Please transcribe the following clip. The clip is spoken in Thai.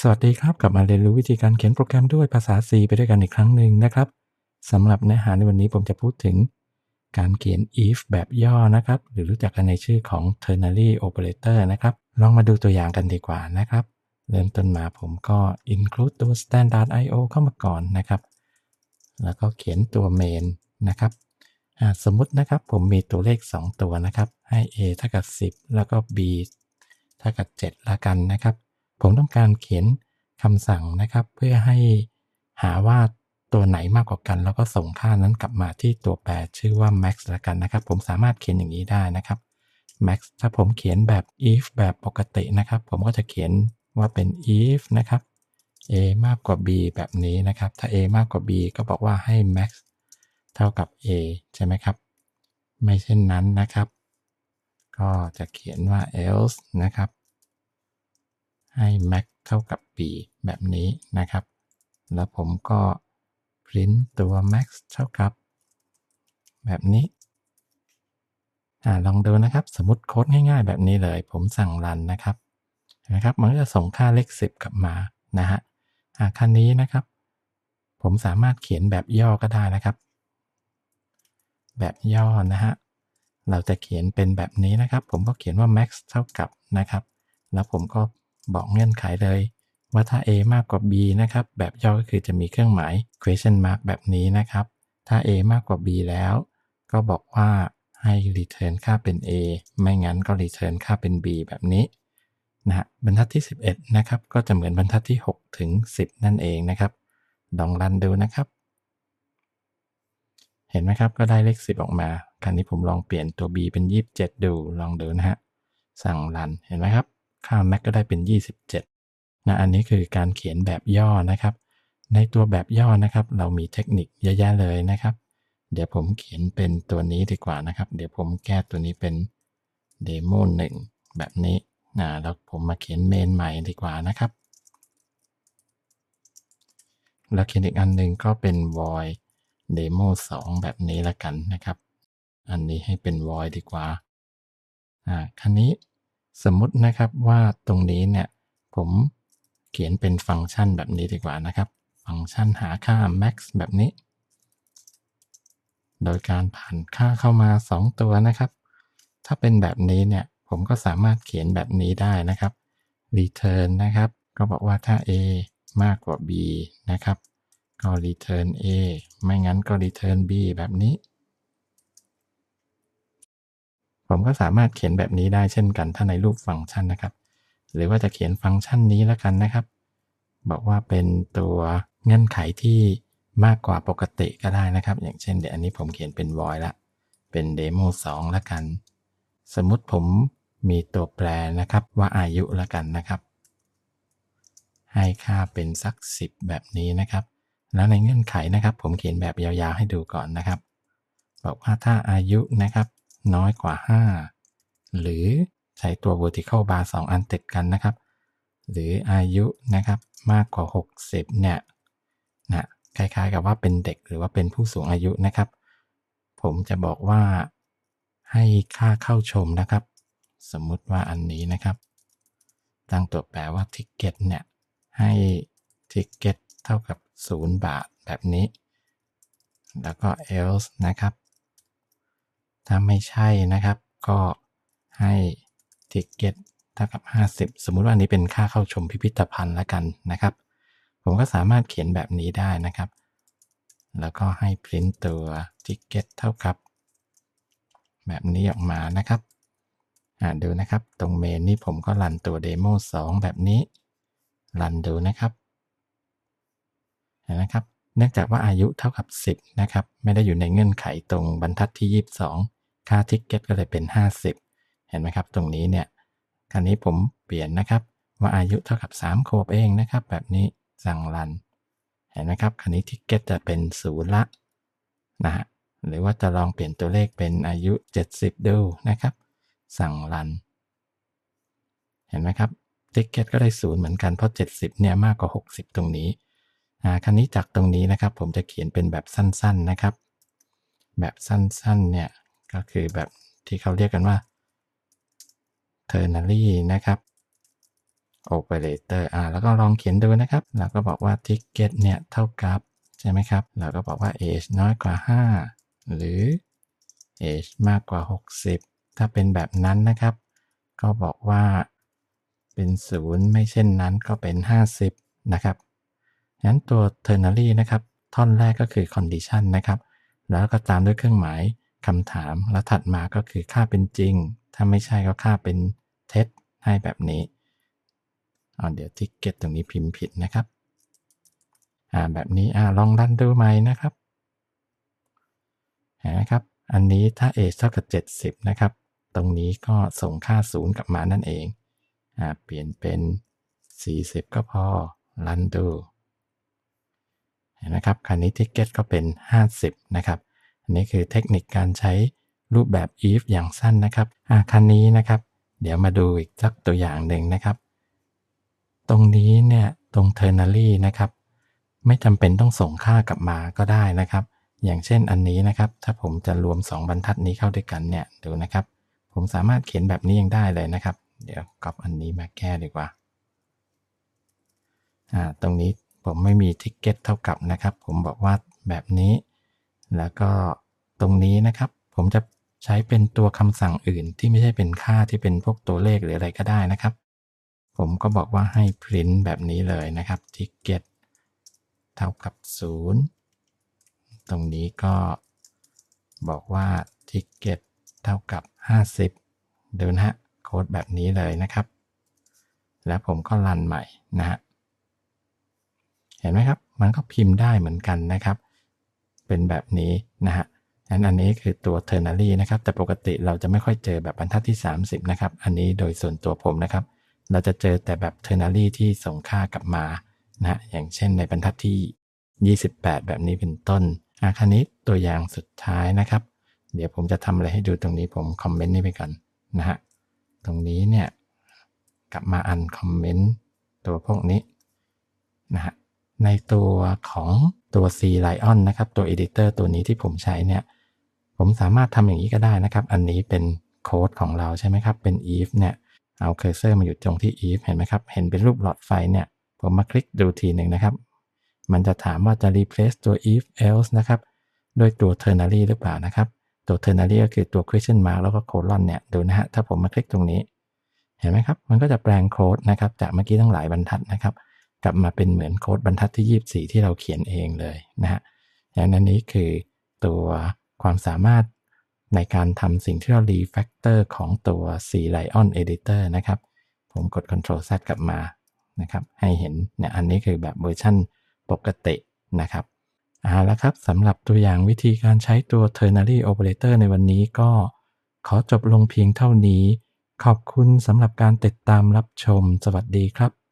สวัสดีครับ กลับมาเรียนรู้วิธีการเขียนโปรแกรมด้วยภาษา C ไปด้วยกันอีกครั้งหนึ่งนะครับสำหรับเนื้อหาในวันนี้ผมจะพูดถึง การเขียน if แบบย่อนะครับ หรือรู้จักกันในชื่อของ ternary operator นะครับ ลองมาดูตัวอย่างกันดีกว่านะครับ เริ่มต้นมาผมก็ include ตัว standard io เข้ามาก่อนนะครับ แล้วก็เขียนตัว main นะครับสมมตินะครับผมมีตัวเลข 2 ตัวนะครับ ให้ a เท่ากับ10 แล้วก็ b เท่ากับ7ละกันนะครับ ผมต้องการเขียนคำสั่งนะครับ เพื่อให้หาว่าตัวไหนมากกว่ากัน แล้วก็ส่งค่านั้นกลับมาที่ตัวแปรชื่อว่า max ละกันนะครับ ผมสามารถเขียนอย่างนี้ได้นะครับ max ถ้าผมเขียนแบบ if แบบปกตินะครับ ผมก็จะเขียนว่าเป็น if นะครับ a มากกว่า b แบบนี้นะครับ ถ้า a มากกว่า b ก็บอกว่าให้ max เท่ากับ a ใช่ไหมครับ ไม่เช่นนั้นนะครับ ก็จะเขียนว่า else นะครับ ให้ max เท่ากับ b แบบนี้นะครับ แล้วผมก็ print ตัว max เท่ากับ แบบนี้อ่าลองดูนะครับสมมติโค้ดง่ายๆ แบบนี้เลย ผมสั่งรันนะครับนะครับมันก็จะส่งค่าเลข 10 กลับมานะฮะอ่าคันนี้นะครับ ผมสามารถเขียนแบบย่อก็ได้นะครับ แบบย่อนะฮะเราจะเขียนเป็นแบบนี้นะครับ ผมก็เขียนว่า max เท่ากับนะครับ แล้วผมก็ บอกเงื่อนไขเลย ว่าถ้า a มากกว่า b นะครับ แบบย่อก็คือจะมีเครื่องหมาย question mark แบบนี้นะครับ ถ้า a มากกว่า b แล้ว ก็บอกว่าให้ return ค่าเป็น a ไม่งั้นก็ return ค่าเป็น b แบบนี้นะฮะบรรทัดที่ 11 นะครับ ก็จะเหมือนบรรทัดที่ 6 ถึง 10 นั่นเองนะครับ ลองรันดูนะครับ เห็นไหมครับ ก็ได้เลข 10 ออกมา คราวนี้ผมลองเปลี่ยนตัว b เป็น 27 ดู ลองดูนะฮะ สั่งรัน เห็นไหมครับ ค่า max ก็ได้เป็น 27นะอันนี้คือการเขียนแบบย่อนะครับ ในตัวแบบย่อนะครับ เรามีเทคนิคเยอะแยะเลยนะครับ เดี๋ยวผมเขียนเป็นตัวนี้ดีกว่านะครับ เดี๋ยวผมแก้ตัวนี้เป็น demo 1แบบนี้นะแล้วผมมาเขียนเมนใหม่ดีกว่านะครับ แล้วเขียนอีกอันหนึ่งก็เป็น void demo 2 แบบนี้ละกันนะครับ อันนี้ให้เป็น void ดีกว่าอ่าคันนี้ สมมตินะครับว่าตรงนี้เนี่ยผมเขียนเป็นฟังก์ชันแบบนี้ดีกว่านะครับ ฟังก์ชันหาค่า max แบบนี้ โดยการผ่านค่าเข้ามา 2 ตัวนะครับ ถ้าเป็นแบบนี้เนี่ยผมก็สามารถเขียนแบบนี้ได้นะครับ return นะครับ ก็บอกว่าถ้า a มากกว่า b นะครับ ก็ return a ไม่งั้นก็ return b แบบนี้ ผมก็สามารถเขียนแบบนี้ได้เช่นกันถ้าในรูปฟังก์ชันนะครับ หรือว่าจะเขียนฟังก์ชันนี้แล้วกันนะครับ บอกว่าเป็นตัวเงื่อนไขที่มากกว่าปกติก็ได้นะครับ อย่างเช่นเดี๋ยวอันนี้ผมเขียนเป็น void ละ เป็น demo 2แล้วกัน สมมุติผมมีตัวแปรนะครับว่าอายุแล้วกันนะครับ ให้ค่าเป็นสัก 10 แบบนี้นะครับ แล้วในเงื่อนไขนะครับ ผมเขียนแบบยาวๆให้ดูก่อนนะครับ บอกว่าถ้าอายุนะครับ น้อยกว่า 5 หรือใช้ตัว vertical bar 2 อันติดกันนะครับ หรืออายุนะครับมากกว่า 60 เนี่ยนะคล้ายๆกับว่าเป็นเด็กหรือว่าเป็นผู้สูงอายุนะครับ ผมจะบอกว่าให้ค่าเข้าชมนะครับ สมมุติว่าอันนี้นะครับ ตั้งตัวแปรว่า ticket เนี่ย ให้ ticket เท่ากับ 0 บาทแบบนี้ แล้วก็ else นะครับ ถ้าไม่ใช่นะครับ ก็ให้ ticket เท่ากับ 50 สมมุติว่าอันนี้เป็นค่าเข้าชมพิพิธภัณฑ์แล้วกันนะครับ ผมก็สามารถเขียนแบบนี้ได้นะครับ แล้วก็ให้ print ตัว ticket เท่ากับ แบบนี้ออกมานะครับอ่าดูนะครับ ตรงเมนนี่ผมก็รันตัว demo 2แบบนี้ รันดูนะครับนนะครับ เนื่องจากว่าอายุเท่ากับ 10 นะครับ ไม่ได้อยู่ในเงื่อนไขตรงบรรทัดที่ 22 ค่าทิกเก็ตก็เลยเป็น 50 เห็นไหมครับ ตรงนี้เนี่ย คราวนี้ผมเปลี่ยนนะครับว่าอายุเท่ากับ3ขวบเองนะครับ แบบนี้สั่งรัน เห็นไหมครับ คราวนี้ทิกเก็ตจะเป็นศูนย์ละนะฮะหรือว่าจะลองเปลี่ยนตัวเลขเป็นอายุ 70 ดูนะครับ สั่งรัน เห็นไหมครับทิกเก็ตก็ได้ศูนย์เหมือนกันเพราะ 70 เนี่ยมากกว่า 60 ตรงนี้อ่าคราวนี้จากตรงนี้นะครับ ผมจะเขียนเป็นแบบสั้นๆนะครับ แบบสั้นๆเนี่ย ก็คือแบบที่เขาเรียกกันว่า ternary นะครับ operator อ่าแล้วก็ลองเขียนดูนะครับ เราก็บอกว่า ticket เนี่ยเท่ากับ ใช่ไหมครับ เราก็บอกว่า age น้อยกว่า 5 หรือ age มากกว่า 60 ถ้าเป็นแบบนั้นนะครับ ก็บอกว่าเป็น 0 ไม่เช่นนั้นก็เป็น 50 นะครับงั้นตัว ternary นะครับ ท่อนแรกก็คือ condition นะครับ แล้วก็ตามด้วยเครื่องหมาย คำถาม แล้วถัดมาก็คือค่าเป็นจริง ถ้าไม่ใช่ก็ค่าเป็นเท็จให้แบบนี้เอาเดี๋ยวทิกเก็ตตรงนี้พิมพ์ผิดนะครับอ่าแบบนี้อ่าลองดันดูใหม่นะครับเห็นไหมครับ อันนี้ถ้า age เท่ากับ 70 นะครับ ตรงนี้ก็ส่งค่า0กลับมานั่นเองอ่าเปลี่ยนเป็น 40 ก็พอรันดูเห็นไหมครับคันนี้ทิกเก็ตก็เป็น 50 นะครับ อันนี้คือเทคนิคการใช้รูปแบบ if อย่างสั้นนะครับอ่าคันนี้นะครับ เดี๋ยวมาดูอีกสักตัวอย่างหนึ่งนะครับ ตรงนี้เนี่ยตรง ternary นะครับ ไม่จำเป็นต้องส่งค่ากลับมาก็ได้นะครับ อย่างเช่นอันนี้นะครับ ถ้าผมจะรวม 2 บรรทัดนี้เข้าด้วยกันเนี่ยดูนะครับ ผมสามารถเขียนแบบนี้ยังได้เลยนะครับ เดี๋ยวกรอบอันนี้มาแก้ดีกว่าอ่าตรงนี้ผมไม่มีทิกเก็ตเท่ากับนะครับ ผมบอกว่าแบบนี้ แล้วก็ตรงนี้นะครับ ผมจะใช้เป็นตัวคำสั่งอื่นที่ไม่ใช่เป็นค่าที่เป็นพวกตัวเลขหรืออะไรก็ได้นะครับ ผมก็บอกว่าให้ print แบบนี้เลยนะครับ ticket เท่ากับ 0 ตรงนี้ก็บอกว่า ticket เท่ากับ 50ดูนะฮะโค้ดแบบนี้เลยนะครับ แล้วผมก็รันใหม่นะฮะเห็นไหมครับ มันก็พิมพ์ได้เหมือนกันนะครับ เป็นแบบนี้นะฮะอันอันนี้คือตัว ternary นะครับ แต่ปกติเราจะไม่ค่อยเจอแบบบรรทัดที่ 30 นะครับ อันนี้โดยส่วนตัวผมนะครับ เราจะเจอแต่แบบ ternary ที่ส่งค่ากลับมานะอย่างเช่นในบรรทัดที่ 28 แบบนี้เป็นต้นอาคันนี้ตัวอย่างสุดท้ายนะครับ เดี๋ยวผมจะทำอะไรให้ดูตรงนี้ผมคอมเมนต์นี่ไปก่อนนะฮะตรงนี้เนี่ยกลับมาอันคอมเมนต์ตัวพวกนี้นะฮะ ในตัวของตัว C Lion นะครับ ตัว Editor ตัวนี้ที่ผมใช้เนี่ย ผมสามารถทำอย่างนี้ก็ได้นะครับ อันนี้เป็นโค้ดของเราใช่ไหมครับ เป็น if เนี่ยเอาเคอร์เซอร์มาอยู่ตรงที่ if เห็นไหมครับ เห็นเป็นรูปหลอดไฟเนี่ย ผมมาคลิกดูทีหนึ่งนะครับ มันจะถามว่าจะ replace ตัว if else นะครับ ด้วยตัว ternary หรือเปล่านะครับ ตัว ternary ก็คือตัว question mark แล้วก็ colon เนี่ย ดูนะฮะ ถ้าผมมาคลิกตรงนี้ เห็นไหมครับ มันก็จะแปลงโค้ดนะครับ จากเมื่อกี้ทั้งหลายบรรทัดนะครับ กลับมาเป็นเหมือนโค้ดบรรทัดที่ 24 ที่เราเขียนเองเลยนะฮะอย่างนั้นนี้คือตัวความสามารถในการทำสิ่งที่เรา refactor ของตัว C Lion Editor นะครับ ผมกด Ctrl Z กลับมานะครับ ให้เห็นเนี่ยอันนี้คือแบบเวอร์ชันปกตินะครับเอาละครับสำหรับตัวอย่างวิธีการใช้ตัว ternary operator ในวันนี้ก็ขอจบลงเพียงเท่านี้ ขอบคุณสำหรับการติดตามรับชม สวัสดีครับ